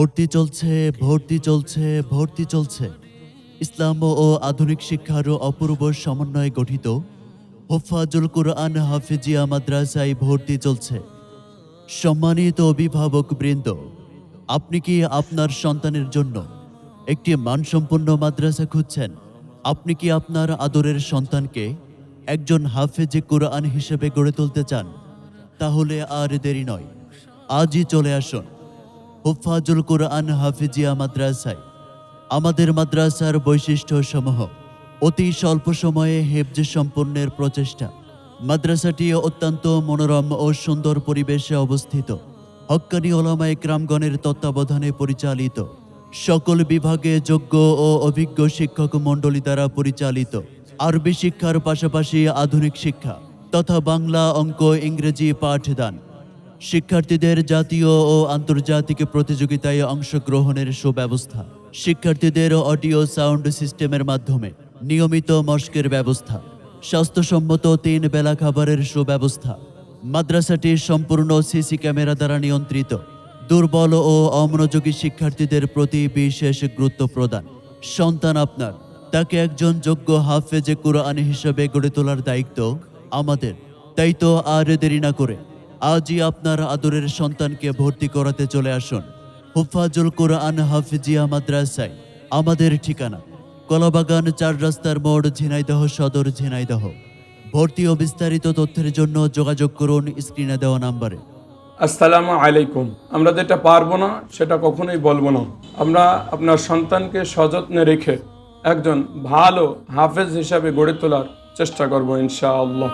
ভর্তি চলছে ভর্তি চলছে ভর্তি চলছে। ইসলাম ও আধুনিক শিক্ষার অপূর্ব সমন্বয়ে গঠিত হোফাজুল কুরআন হাফিজিয়া মাদ্রাসায় ভর্তি চলছে। সম্মানিত অভিভাবক বৃন্দ, আপনি কি আপনার সন্তানের জন্য একটি মানসম্পন্ন মাদ্রাসা খুঁজছেন? আপনি কি আপনার আদরের সন্তানকে একজন হাফেজে কুরআন হিসেবে গড়ে তুলতে চান? তাহলে আর দেরি নয়। আজই চলে আসুন। হুফাজুল কুরআন হাফিজিয়া মাদ্রাসায়। আমাদের মাদ্রাসার বৈশিষ্ট্য সমূহ অতি স্বল্প সময়ে হেফজ সম্পন্নের প্রচেষ্টা। মাদ্রাসাটি অত্যন্ত মনোরম ও সুন্দর পরিবেশে অবস্থিত। হক্কানি ওলামায় গ্রামগণের তত্ত্বাবধানে পরিচালিত। সকল বিভাগে যোগ্য ও অভিজ্ঞ শিক্ষক মণ্ডলী দ্বারা পরিচালিত। আরবি শিক্ষার পাশাপাশি আধুনিক শিক্ষা তথা বাংলা অঙ্ক ইংরেজি পাঠদান। শিক্ষার্থীদের জাতীয় ও আন্তর্জাতিক প্রতিযোগিতায় অংশগ্রহণের সুব্যবস্থা। শিক্ষার্থীদের অডিও সাউন্ড সিস্টেমের মাধ্যমে নিয়মিত মস্কের ব্যবস্থা। স্বাস্থ্যসম্মত তিন বেলা খাবারের সুব্যবস্থা। মাদ্রাসাটি সম্পূর্ণ সিসি ক্যামেরা দ্বারা নিয়ন্ত্রিত। দুর্বল ও অমনোযোগী শিক্ষার্থীদের প্রতি বিশেষ গুরুত্ব প্রদান। সন্তান আপনার, তাকে একজন যোগ্য হাফেজে কুরআন হিসেবে গড়ে তোলার দায়িত্ব আমাদের। তাই তো আর দেরি না করে আজই আপনার আদরের সন্তানকে ভর্তি করাতে চলে আসুন। হুফাজুল কোরআন হাফিজিয়া মাদ্রাসায়, আমাদের ঠিকানা। কলাবাগান চার রাস্তার মোড়, ঝিনাইদহ সদর, ঝিনাইদহ। ভর্তি ও বিস্তারিত তথ্যের জন্য যোগাযোগ করুন স্ক্রিনে দেওয়া নাম্বারে। আসসালামু আলাইকুম। আমরা যেটা পারব না, সেটা কখনোই বলব না। আমরা আপনার সন্তানকে সযত্নে রেখে একজন ভালো হাফেজ হিসাবে গড়ে তোলার চেষ্টা করব, ইনশাআল্লাহ।